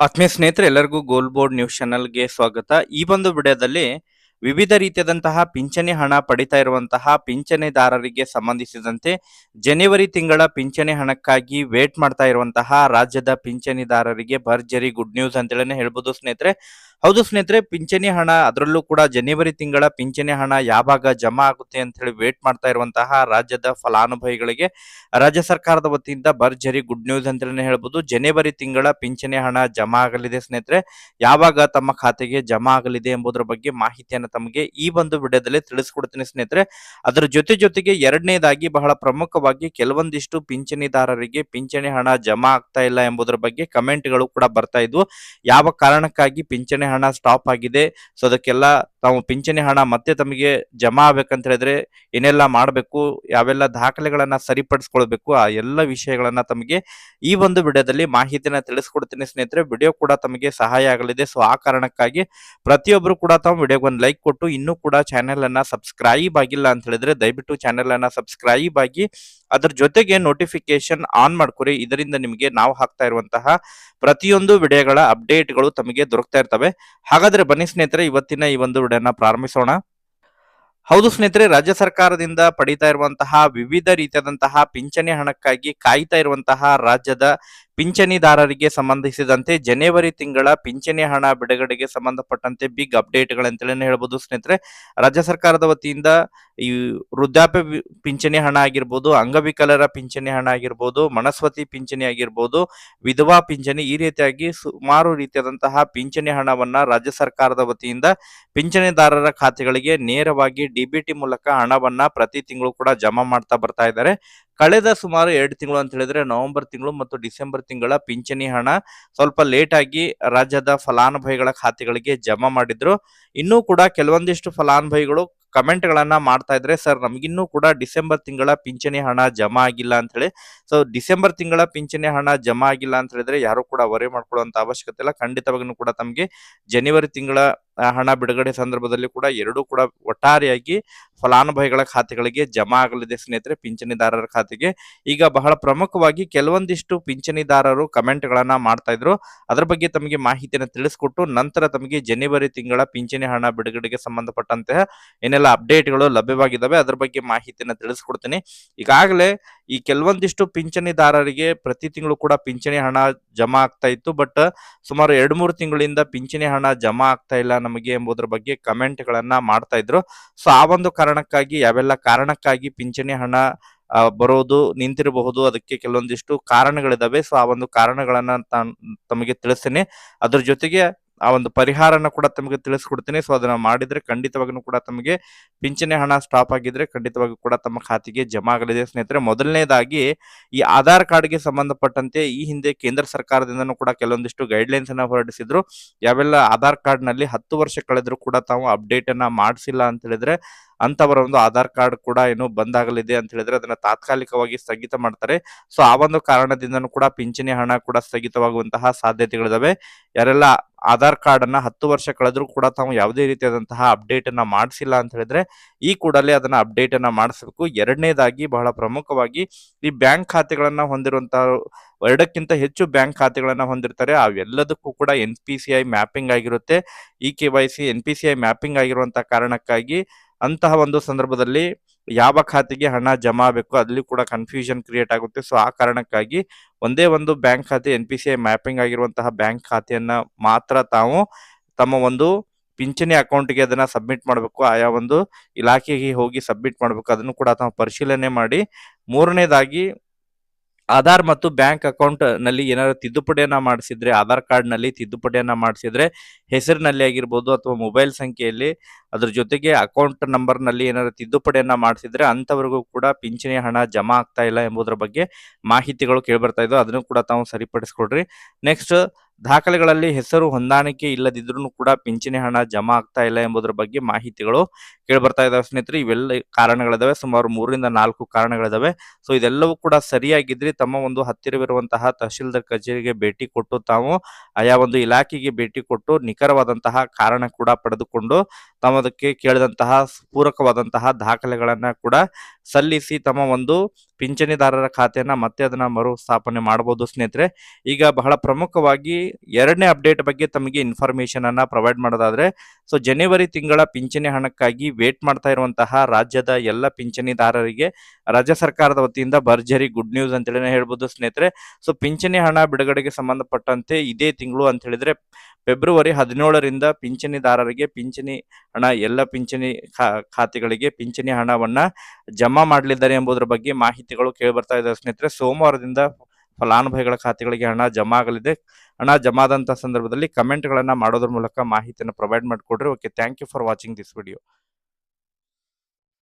ಆತ್ಮೀಯ ಸ್ನೇಹಿತರೆ, ಎಲ್ಲರಿಗೂ ಗೋಲ್ ಬೋರ್ಡ್ ನ್ಯೂಸ್ ಚಾನಲ್ಗೆ ಸ್ವಾಗತ. ಈ ಒಂದು ವಿಡಿಯೋದಲ್ಲಿ ವಿವಿಧ ರೀತಿಯಾದಂತಹ ಪಿಂಚಣಿ ಹಣ ಪಡಿತಾ ಇರುವಂತಹ ಪಿಂಚಣಿದಾರರಿಗೆ ಸಂಬಂಧಿಸಿದಂತೆ ಜನವರಿ ತಿಂಗಳ ಪಿಂಚಣಿ ಹಣಕ್ಕಾಗಿ ವೇಟ್ ಮಾಡ್ತಾ ಇರುವಂತಹ ರಾಜ್ಯದ ಪಿಂಚಣಿದಾರರಿಗೆ ಭರ್ಜರಿ ಗುಡ್ ನ್ಯೂಸ್ ಅಂತೇಳಿ ಹೇಳ್ಬೋದು ಸ್ನೇಹಿತರೆ. ಹೌದು ಸ್ನೇಹಿತರೆ, ಪಿಂಚಣಿ ಹಣ ಅದರಲ್ಲೂ ಕೂಡ ಜನವರಿ ತಿಂಗಳ ಪಿಂಚಣಿ ಹಣ ಯಾವಾಗ ಜಮಾ ಆಗುತ್ತೆ ಅಂತ ಹೇಳಿ ವೇಟ್ ಮಾಡ್ತಾ ಇರುವಂತಹ ರಾಜ್ಯದ ಫಲಾನುಭವಿಗಳಿಗೆ ರಾಜ್ಯ ಸರ್ಕಾರದ ವತಿಯಿಂದ ಭರ್ಜರಿ ಗುಡ್ ನ್ಯೂಸ್ ಅಂತಲೇ ಹೇಳ್ಬೋದು. ಜನವರಿ ತಿಂಗಳ ಪಿಂಚಣಿ ಹಣ ಜಮಾ ಆಗಲಿದೆ ಸ್ನೇಹಿತರೆ. ಯಾವಾಗ ತಮ್ಮ ಖಾತೆಗೆ ಜಮಾ ಆಗಲಿದೆ ಎಂಬುದರ ಬಗ್ಗೆ ಮಾಹಿತಿಯನ್ನು ತಮಗೆ ಈ ಒಂದು ವಿಡಿಯೋದಲ್ಲಿ ತಿಳಿಸ್ಕೊಡ್ತೀನಿ ಸ್ನೇಹಿತರೆ. ಅದರ ಜೊತೆ ಜೊತೆಗೆ ಎರಡನೇದಾಗಿ ಬಹಳ ಪ್ರಮುಖವಾಗಿ ಕೆಲವೊಂದಿಷ್ಟು ಪಿಂಚಣಿದಾರರಿಗೆ ಪಿಂಚಣಿ ಹಣ ಜಮಾ ಆಗ್ತಾ ಇಲ್ಲ ಎಂಬುದರ ಬಗ್ಗೆ ಕಮೆಂಟ್ಗಳು ಕೂಡ ಬರ್ತಾ ಇದ್ವು. ಯಾವ ಕಾರಣಕ್ಕಾಗಿ ಪಿಂಚಣಿ ಹಣ ಸ್ಟಾಪ್ ಆಗಿದೆ. ಸೊ ಅದಕ್ಕೆಲ್ಲ ತಾವು ಪಿಂಚಣಿ ಹಣ ಮತ್ತೆ ತಮಗೆ ಜಮಾ ಆಗ್ಬೇಕಂತ ಹೇಳಿದ್ರೆ ಏನೆಲ್ಲ ಮಾಡಬೇಕು, ಯಾವೆಲ್ಲ ದಾಖಲೆಗಳನ್ನ ಸರಿಪಡಿಸ್ಕೊಳ್ಬೇಕು, ಆ ಎಲ್ಲ ವಿಷಯಗಳನ್ನ ತಮಗೆ ಈ ಒಂದು ವಿಡಿಯೋದಲ್ಲಿ ಮಾಹಿತಿನ ತಿಳಿಸ್ಕೊಡ್ತೀನಿ ಸ್ನೇಹಿತರೆ. ವಿಡಿಯೋ ಕೂಡ ತಮಗೆ ಸಹಾಯ ಆಗಲಿದೆ. ಸೊ ಆ ಕಾರಣಕ್ಕಾಗಿ ಪ್ರತಿಯೊಬ್ಬರು ಕೂಡ ತಾವು ವಿಡಿಯೋಗೆ ಒಂದು ಲೈಕ್ ಕೊಟ್ಟು ಇನ್ನೂ ಕೂಡ ಚಾನೆಲ್ ಅನ್ನ ಸಬ್ಸ್ಕ್ರೈಬ್ ಆಗಿಲ್ಲ ಅಂತ ಹೇಳಿದ್ರೆ ದಯವಿಟ್ಟು ಚಾನೆಲ್ ಅನ್ನ ಸಬ್ಸ್ಕ್ರೈಬ್ ಆಗಿ ಅದ್ರ ಜೊತೆಗೆ ನೋಟಿಫಿಕೇಶನ್ ಆನ್ ಮಾಡ್ಕೊರಿ. ಇದರಿಂದ ನಿಮಗೆ ನಾವು ಹಾಕ್ತಾ ಇರುವಂತಹ ಪ್ರತಿಯೊಂದು ವಿಡಿಯೋಗಳ ಅಪ್ಡೇಟ್ಗಳು ತಮಗೆ ದೊರಕ್ತಾ ಇರ್ತವೆ. ಹಾಗಾದ್ರೆ ಬನ್ನಿ ಸ್ನೇಹಿತರೆ, ಇವತ್ತಿನ ಈ ಒಂದು ವಿಡಿಯೋನ ಪ್ರಾರಂಭಿಸೋಣ. ಹೌದು ಸ್ನೇಹಿತರೆ, ರಾಜ್ಯ ಸರ್ಕಾರದಿಂದ ಪಡೀತಾ ಇರುವಂತಹ ವಿವಿಧ ರೀತಿಯಾದಂತಹ ಪಿಂಚಣಿ ಹಣಕ್ಕಾಗಿ ಕಾಯ್ತಾ ಇರುವಂತಹ ರಾಜ್ಯದ ಪಿಂಚಣಿದಾರರಿಗೆ ಸಂಬಂಧಿಸಿದಂತೆ ಜನವರಿ ತಿಂಗಳ ಪಿಂಚಣಿ ಹಣ ಬಿಡುಗಡೆಗೆ ಸಂಬಂಧಪಟ್ಟಂತೆ ಬಿಗ್ ಅಪ್ಡೇಟ್ಗಳಂತೇಳಿ ಹೇಳ್ಬೋದು. ಸ್ನೇಹಿತರೆ, ರಾಜ್ಯ ಸರ್ಕಾರದ ವತಿಯಿಂದ ಈ ವೃದ್ಧಾಪ್ಯ ಪಿಂಚಣಿ ಹಣ ಆಗಿರ್ಬೋದು, ಅಂಗವಿಕಲರ ಪಿಂಚಣಿ ಹಣ ಆಗಿರ್ಬೋದು, ಮನಸ್ವತಿ ಪಿಂಚಣಿ ಆಗಿರ್ಬೋದು, ವಿಧವಾ ಪಿಂಚಣಿ ಈ ರೀತಿಯಾಗಿ ಸುಮಾರು ರೀತಿಯಾದಂತಹ ಪಿಂಚಣಿ ಹಣವನ್ನ ರಾಜ್ಯ ಸರ್ಕಾರದ ವತಿಯಿಂದ ಪಿಂಚಣಿದಾರರ ಖಾತೆಗಳಿಗೆ ನೇರವಾಗಿ ಡಿಬಿಟಿ ಮೂಲಕ ಹಣವನ್ನ ಪ್ರತಿ ತಿಂಗಳು ಕೂಡ ಜಮಾ ಮಾಡ್ತಾ ಬರ್ತಾ ಇದ್ದಾರೆ. ಕಳೆದ ಸುಮಾರು ಎರಡು ತಿಂಗಳು ಅಂತ ಹೇಳಿದ್ರೆ ನವೆಂಬರ್ ತಿಂಗಳು ಮತ್ತು ಡಿಸೆಂಬರ್ ತಿಂಗಳ ಪಿಂಚಣಿ ಹಣ ಸ್ವಲ್ಪ ಲೇಟ್ ಆಗಿ ರಾಜ್ಯದ ಫಲಾನುಭವಿಗಳ ಖಾತೆಗಳಿಗೆ ಜಮಾ ಮಾಡಿದ್ರು. ಇನ್ನೂ ಕೂಡ ಕೆಲವೊಂದಿಷ್ಟು ಫಲಾನುಭವಿಗಳು ಕಮೆಂಟ್ ಗಳನ್ನ ಮಾಡ್ತಾ ಇದ್ರೆ, ಸರ್, ನಮಗಿನ್ನೂ ಕೂಡ ಡಿಸೆಂಬರ್ ತಿಂಗಳ ಪಿಂಚಣಿ ಹಣ ಜಮಾ ಆಗಿಲ್ಲ ಅಂತ ಹೇಳಿ. ಸೊ, ಡಿಸೆಂಬರ್ ತಿಂಗಳ ಪಿಂಚಣಿ ಹಣ ಜಮಾ ಆಗಿಲ್ಲ ಅಂತ ಹೇಳಿದ್ರೆ ಯಾರು ಕೂಡ ವರಿ ಮಾಡ್ಕೊಳ್ಳುವಂತ ಅವಶ್ಯಕತೆ ಇಲ್ಲ. ಖಂಡಿತವಾಗಿನೂ ಕೂಡ ತಮಗೆ ಜನವರಿ ತಿಂಗಳ ಹಣ ಬಿಡುಗಡೆ ಸಂದರ್ಭದಲ್ಲಿ ಕೂಡ ಎರಡೂ ಕೂಡ ಒಟ್ಟಾರೆಯಾಗಿ ಫಲಾನುಭವಿಗಳ ಖಾತೆಗಳಿಗೆ ಜಮಾ ಆಗಲಿದೆ ಸ್ನೇಹಿತರೆ, ಪಿಂಚಣಿದಾರರ ಖಾತೆಗೆ. ಈಗ ಬಹಳ ಪ್ರಮುಖವಾಗಿ ಕೆಲವೊಂದಿಷ್ಟು ಪಿಂಚಣಿದಾರರು ಕಮೆಂಟ್ ಗಳನ್ನ ಮಾಡ್ತಾ ಇದ್ರು. ಅದರ ಬಗ್ಗೆ ತಮಗೆ ಮಾಹಿತಿಯನ್ನು ತಿಳಿಸ್ಕೊಟ್ಟು ನಂತರ ತಮಗೆ ಜನವರಿ ತಿಂಗಳ ಪಿಂಚಣಿ ಹಣ ಬಿಡುಗಡೆಗೆ ಸಂಬಂಧಪಟ್ಟಂತಹ ಏನೆಲ್ಲ ಅಪ್ಡೇಟ್ಗಳು ಲಭ್ಯವಾಗಿದ್ದಾವೆ. ಅದ್ರ ಬಗ್ಗೆ ಮಾಹಿತಿಯನ್ನು ತಿಳಿಸ್ಕೊಡ್ತೀನಿ. ಈಗಾಗಲೇ ಈ ಕೆಲವೊಂದಿಷ್ಟು ಪಿಂಚಣಿದಾರರಿಗೆ ಪ್ರತಿ ತಿಂಗಳು ಕೂಡ ಪಿಂಚಣಿ ಹಣ ಜಮಾ ಆಗ್ತಾ ಇತ್ತು. ಬಟ್ ಸುಮಾರು ಎರಡು ಮೂರು ತಿಂಗಳಿಂದ ಪಿಂಚಣಿ ಹಣ ಜಮಾ ಆಗ್ತಾ ಇಲ್ಲ ನಮಗೆ ಎಂಬುದರ ಬಗ್ಗೆ ಕಮೆಂಟ್ ಗಳನ್ನ ಮಾಡ್ತಾ ಇದ್ರು. ಸೊ, ಆ ಒಂದು ಕಾರಣಕ್ಕಾಗಿ, ಯಾವೆಲ್ಲ ಕಾರಣಕ್ಕಾಗಿ ಪಿಂಚಣಿ ಹಣ ಬರೋದು, ನಿಂತಿರಬಹುದು, ಅದಕ್ಕೆ ಕೆಲವೊಂದಿಷ್ಟು ಕಾರಣಗಳಿದಾವೆ ಸೊ, ಆ ಒಂದು ಕಾರಣಗಳನ್ನ ತಮಗೆ ತಿಳಿಸ್ತೀನಿ. ಅದ್ರ ಜೊತೆಗೆ ಆ ಒಂದು ಪರಿಹಾರನ ಕೂಡ ತಮಗೆ ತಿಳಿಸ್ಕೊಡ್ತೀನಿ. ಸೊ ಅದನ್ನ ಮಾಡಿದ್ರೆ ಖಂಡಿತವಾಗ್ಲೂ ಕೂಡ ತಮಗೆ ಪಿಂಚಣಿ ಹಣ ಸ್ಟಾಪ್ ಆಗಿದ್ರೆ ಖಂಡಿತವಾಗಿ ಕೂಡ ತಮ್ಮ ಖಾತೆಗೆ ಜಮಾ ಆಗಲಿದೆ. ಸ್ನೇಹಿತರೆ, ಮೊದಲನೇದಾಗಿ ಈ ಆಧಾರ್ ಕಾರ್ಡ್ಗೆ ಸಂಬಂಧಪಟ್ಟಂತೆ ಈ ಹಿಂದೆ ಕೇಂದ್ರ ಸರ್ಕಾರದಿಂದನೂ ಕೂಡ ಕೆಲವೊಂದಿಷ್ಟು ಗೈಡ್ಲೈನ್ಸ್ ಅನ್ನ ಹೊರಡಿಸಿದ್ರು. ಯಾವೆಲ್ಲ ಆಧಾರ್ ಕಾರ್ಡ್ನಲ್ಲಿ ಹತ್ತು ವರ್ಷ ಕಳೆದ್ರು ಕೂಡ ತಾವು ಅಪ್ಡೇಟ್ ಅನ್ನ ಮಾಡಿಸಿಲ್ಲ ಅಂತ ಹೇಳಿದ್ರೆ ಅಂತವರ ಒಂದು ಆಧಾರ್ ಕಾರ್ಡ್ ಕೂಡ ಏನು ಬಂದಾಗಲಿದೆ ಅಂತ ಹೇಳಿದ್ರೆ ಅದನ್ನ ತಾತ್ಕಾಲಿಕವಾಗಿ ಸ್ಥಗಿತ ಮಾಡ್ತಾರೆ. ಸೊ, ಆ ಒಂದು ಕಾರಣದಿಂದನೂ ಕೂಡ ಪಿಂಚಣಿ ಹಣ ಕೂಡ ಸ್ಥಗಿತವಾಗುವಂತಹ ಸಾಧ್ಯತೆಗಳಿದಾವೆ. ಯಾರೆಲ್ಲ ಆಧಾರ್ ಕಾರ್ಡ್ ಅನ್ನ ಹತ್ತು ವರ್ಷ ಕಳೆದ್ರೂ ಕೂಡ ತಾವು ಯಾವುದೇ ರೀತಿಯಾದಂತಹ ಅಪ್ಡೇಟ್ ಅನ್ನ ಮಾಡಿಸಿಲ್ಲ ಅಂತ ಹೇಳಿದ್ರೆ ಈ ಕೂಡಲೇ ಅದನ್ನ ಅಪ್ಡೇಟ್ ಅನ್ನ ಮಾಡಿಸಬೇಕು. ಎರಡನೇದಾಗಿ ಬಹಳ ಪ್ರಮುಖವಾಗಿ ಈ ಬ್ಯಾಂಕ್ ಖಾತೆಗಳನ್ನ ಹೊಂದಿರುವಂತಹ, ಎರಡಕ್ಕಿಂತ ಹೆಚ್ಚು ಬ್ಯಾಂಕ್ ಖಾತೆಗಳನ್ನ ಹೊಂದಿರ್ತಾರೆ. ಅವೆಲ್ಲದಕ್ಕೂ ಕೂಡ ಎನ್ ಮ್ಯಾಪಿಂಗ್ ಆಗಿರುತ್ತೆ. ಇ ಕೆ ಮ್ಯಾಪಿಂಗ್ ಆಗಿರುವಂತಹ ಕಾರಣಕ್ಕಾಗಿ ಅಂತಹ ಒಂದು ಸಂದರ್ಭದಲ್ಲಿ ಯಾವ ಖಾತೆಗೆ ಹಣ ಜಮಾ ಆಗಬೇಕು ಅಲ್ಲಿ ಕೂಡ ಕನ್ಫ್ಯೂಷನ್ ಕ್ರಿಯೇಟ್ ಆಗುತ್ತೆ. ಸೊ ಆ ಕಾರಣಕ್ಕಾಗಿ ಒಂದೇ ಒಂದು ಬ್ಯಾಂಕ್ ಖಾತೆ ಎನ್ ಮ್ಯಾಪಿಂಗ್ ಆಗಿರುವಂತಹ ಬ್ಯಾಂಕ್ ಖಾತೆಯನ್ನ ಮಾತ್ರ ತಾವು ತಮ್ಮ ಒಂದು ಪಿಂಚಣಿ ಅಕೌಂಟ್ಗೆ ಅದನ್ನ ಸಬ್ಮಿಟ್ ಮಾಡಬೇಕು. ಆಯಾ ಒಂದು ಇಲಾಖೆಗೆ ಹೋಗಿ ಸಬ್ಮಿಟ್ ಮಾಡಬೇಕು. ಅದನ್ನು ಕೂಡ ತಾವು ಪರಿಶೀಲನೆ ಮಾಡಿ. ಮೂರನೇದಾಗಿ ಆಧಾರ್ ಮತ್ತು ಬ್ಯಾಂಕ್ ಅಕೌಂಟ್ನಲ್ಲಿ ಏನಾದ್ರು ತಿದ್ದುಪಡಿಯನ್ನ ಮಾಡಿಸಿದ್ರೆ, ಆಧಾರ್ ಕಾರ್ಡ್ನಲ್ಲಿ ತಿದ್ದುಪಡಿಯನ್ನ ಮಾಡಿಸಿದ್ರೆ ಹೆಸರಿನಲ್ಲಿ ಆಗಿರ್ಬೋದು ಅಥವಾ ಮೊಬೈಲ್ ಸಂಖ್ಯೆಯಲ್ಲಿ ಅದ್ರ ಜೊತೆಗೆ ಅಕೌಂಟ್ ನಂಬರ್ನಲ್ಲಿ ಏನಾದ್ರು ತಿದ್ದುಪಡಿಯನ್ನ ಮಾಡಿಸಿದ್ರೆ ಅಂತವರಿಗೂ ಕೂಡ ಪಿಂಚಣಿ ಹಣ ಜಮಾ ಆಗ್ತಾ ಇಲ್ಲ ಎಂಬುದರ ಬಗ್ಗೆ ಮಾಹಿತಿಗಳು ಕೇಳ್ಬರ್ತಾ ಇದ್ದವು ಅದನ್ನು ಕೂಡ ತಾವು ಸರಿಪಡಿಸ್ಕೊಡ್ರಿ. ನೆಕ್ಸ್ಟ್ ದಾಖಲೆಗಳಲ್ಲಿ ಹೆಸರು ಹೊಂದಾಣಿಕೆ ಇಲ್ಲದಿದ್ರೂ ಕೂಡ ಪಿಂಚಣಿ ಹಣ ಜಮಾ ಆಗ್ತಾ ಇಲ್ಲ ಎಂಬುದರ ಬಗ್ಗೆ ಮಾಹಿತಿಗಳು ಕೇಳ್ಬರ್ತಾ ಇದಾವೆ ಸ್ನೇಹಿತರೆ. ಇವೆಲ್ಲ ಕಾರಣಗಳಿದಾವೆ. ಸುಮಾರು ಮೂರರಿಂದ ನಾಲ್ಕು ಕಾರಣಗಳಿದಾವೆ. ಸೊ, ಇದೆಲ್ಲವೂ ಕೂಡ ಸರಿಯಾಗಿದ್ರೆ ತಮ್ಮ ಒಂದು ಹತ್ತಿರವಿರುವಂತಹ ತಹಶೀಲ್ದಾರ್ ಕಚೇರಿಗೆ ಭೇಟಿ ಕೊಟ್ಟು ತಾವು ಆಯಾ ಒಂದು ಇಲಾಖೆಗೆ ಭೇಟಿ ಕೊಟ್ಟು ನಿಖರವಾದಂತಹ ಕಾರಣ ಕೂಡ ಪಡೆದುಕೊಂಡು ತಮ್ಮದಕ್ಕೆ ಕೇಳಿದಂತಹ ಪೂರಕವಾದಂತಹ ದಾಖಲೆಗಳನ್ನ ಕೂಡ ಸಲ್ಲಿಸಿ ತಮ್ಮ ಒಂದು ಪಿಂಚಣಿದಾರರ ಖಾತೆಯನ್ನ ಮತ್ತೆ ಅದನ್ನ ಮರು ಸ್ಥಾಪನೆ ಮಾಡಬಹುದು ಸ್ನೇಹಿತರೆ. ಈಗ ಬಹಳ ಪ್ರಮುಖವಾಗಿ ಎರಡನೇ ಅಪ್ಡೇಟ್ ಬಗ್ಗೆ ತಮಗೆ ಇನ್ಫಾರ್ಮೇಶನ್ ಅನ್ನ ಪ್ರೊವೈಡ್ ಮಾಡೋದಾದ್ರೆ ಸೊ ಜನವರಿ ತಿಂಗಳ ಪಿಂಚಣಿ ಹಣಕ್ಕಾಗಿ ವೇಟ್ ಮಾಡ್ತಾ ಇರುವಂತಹ ರಾಜ್ಯದ ಎಲ್ಲ ಪಿಂಚಣಿದಾರರಿಗೆ ರಾಜ್ಯ ಸರ್ಕಾರದ ವತಿಯಿಂದ ಭರ್ಜರಿ ಗುಡ್ ನ್ಯೂಸ್ ಅಂತ ಹೇಳಿ ಹೇಳ್ಬೋದು ಸ್ನೇಹಿತರೆ. ಸೊ ಪಿಂಚಣಿ ಹಣ ಬಿಡುಗಡೆಗೆ ಸಂಬಂಧಪಟ್ಟಂತೆ ಇದೇ ತಿಂಗಳು ಅಂತ ಹೇಳಿದ್ರೆ ಫೆಬ್ರವರಿ ಹದಿನೇಳರಿಂದ ಪಿಂಚಣಿದಾರರಿಗೆ ಪಿಂಚಣಿ ಹಣ, ಎಲ್ಲ ಪಿಂಚಣಿ ಖಾತೆಗಳಿಗೆ ಪಿಂಚಣಿ ಹಣವನ್ನ ಜಮಾ ಮಾಡಲಿದ್ದಾರೆ ಎಂಬುದರ ಬಗ್ಗೆ ಮಾಹಿತಿಗಳು ಕೇಳಿ ಬರ್ತಾ ಇದ್ದಾರೆ ಸ್ನೇಹಿತರೆ. ಸೋಮವಾರದಿಂದ ಫಲಾನುಭವಿಗಳ ಖಾತೆಗಳಿಗೆ ಹಣ ಜಮಾ ಆಗಲಿದೆ. ಹಣ ಜಮಾ ಆದಂತಹ ಸಂದರ್ಭದಲ್ಲಿ ಕಮೆಂಟ್ಗಳನ್ನ ಮಾಡೋದ್ರ ಮೂಲಕ ಮಾಹಿತಿಯನ್ನು ಪ್ರೊವೈಡ್ ಮಾಡಿಕೊಡ್ರಿ. Okay thank you for watching this video